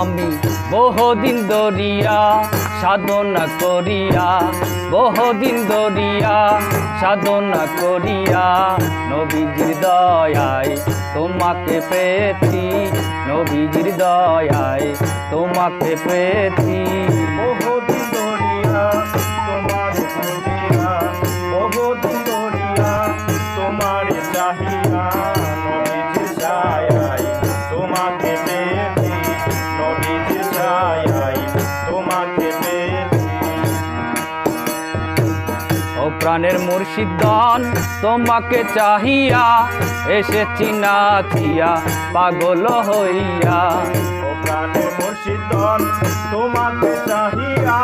আমি বহুদিন দরিয়া সাধনা করিয়া, বহুদিন দরিয়া সাধনা করিয়া, নবীজির দয়ায় তোমাকে পেয়েছি, নবীজির দয়ায় তোমাকে পেয়েছি। বহুদিন তোমার চাহিয়া প্রাণের মুর্শিদান তোমাকে চাহিয়া এসেছি নাচিয়া পাগল হইয়া। ও প্রাণের মুর্শিদন তোমাকে চাহিয়া।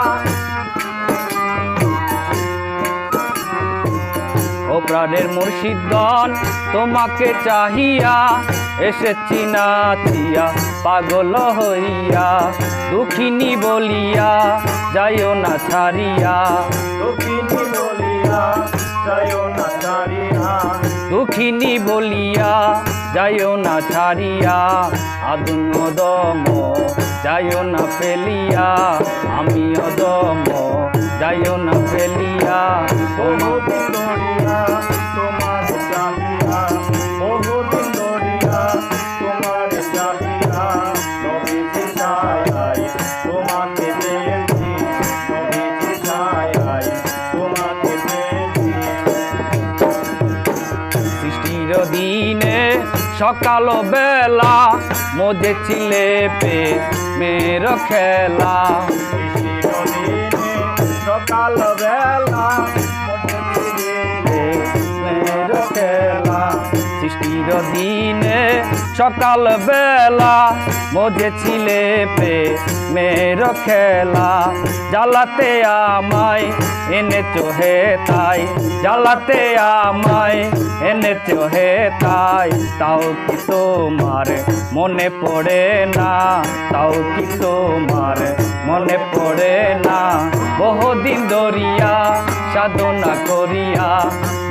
ও প্রাণের মুর্শিদান তোমাকে চাহিয়া এসেছি নাচিয়া পাগল হইয়া। দুঃখিনী বলিয়া যাইও না ছাড়িয়া। দক্ষিণী দুঃখিনী বলিয়া যাইও না ছাড়িয়া, আদুন দম যাইও না ফেলিয়া, আমি অদম যাইও না ফেলিয়া। সৃষ্টির দিনে সকাল বেলা মধ্যে ছিলে পে মেয়ের খেলা সকাল সৃষ্টির দিনে সকাল বেলা মধ্যে ছিলে পে মেয়ের খেলা জ্বালাতে আমায় এনে চোহে তাই, জ্বালাতে আমায় এনে চোহে তাই। তাও কি তোমার মনে পড়ে না? তাও কি তোমার মনে পড়ে না? বহুদিন দরিয়া সাধনা করিয়া,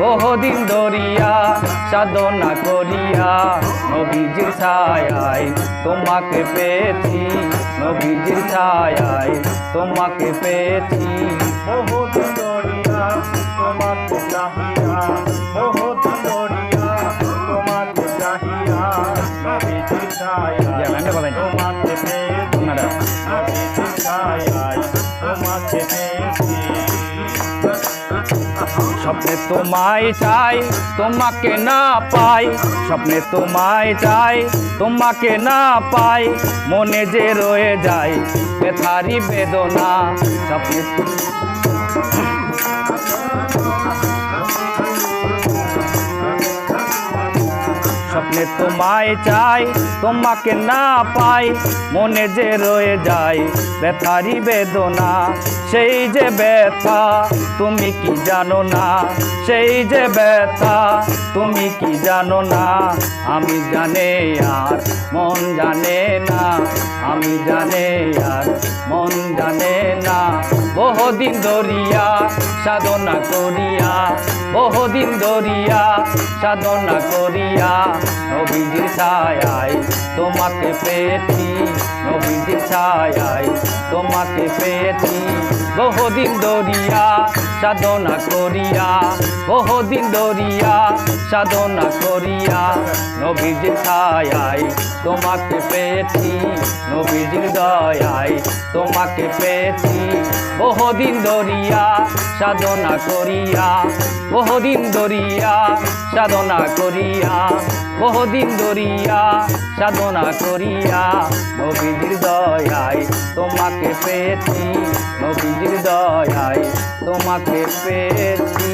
বহুদিন দরিয়া সাধনা করিয়া, নবীজির ছায় তোমাকে পেয়েছি, নবীজির ছায় তোমাকে পেয়েছি। বহুদিন দরিয়া তোমাকে চাহিয়া স্বপ্নে তোমায় চাই, তোমাকে না পাই। স্বপ্নে তোমায় চাই, তোমাকে না পাই। মনে যে রয়ে যায় বেথারি বেদনা। স্বপ্নে স্বপ্নে তোমায় চাই, তোমাকে না পাই, মনে যে রয়ে যায় ব্যথারি বেদনা। সেই যে ব্যথা, তুমি কি জানো না? সেই যে ব্যথা, তুমি কি জানো না? আমি জানে আর মন জানে না, আমি জানে আর মন জানে না। বহুদিন দরিয়া সাধনা করিয়া, বহুদিন দরিয়া সাধনা করিয়া, নবীজির ছায়ায় তোমাকে পেয়েছি, নবীজির ছায়ায় তোমাকে পেয়েছি। বহুদিন দরিয়া সাধনা করিয়া, বহুদিন দরিয়া সাধনা করিয়া, নবীজির ছায়ায় তোমাকে পেয়েছি, নবীজির দয়ায় তোমাকে পেয়েছি। বহুদিন দরিয়া সাধনা করিয়া, বহুদিন দরিয়া সাধনা করিয়া, বহুদিন দরিয়া সাধনা করিয়া, নবীজির দয়ায় তোমাকে পেয়েছি, নবীজির দয়ায় তোমাকে পেয়েছি।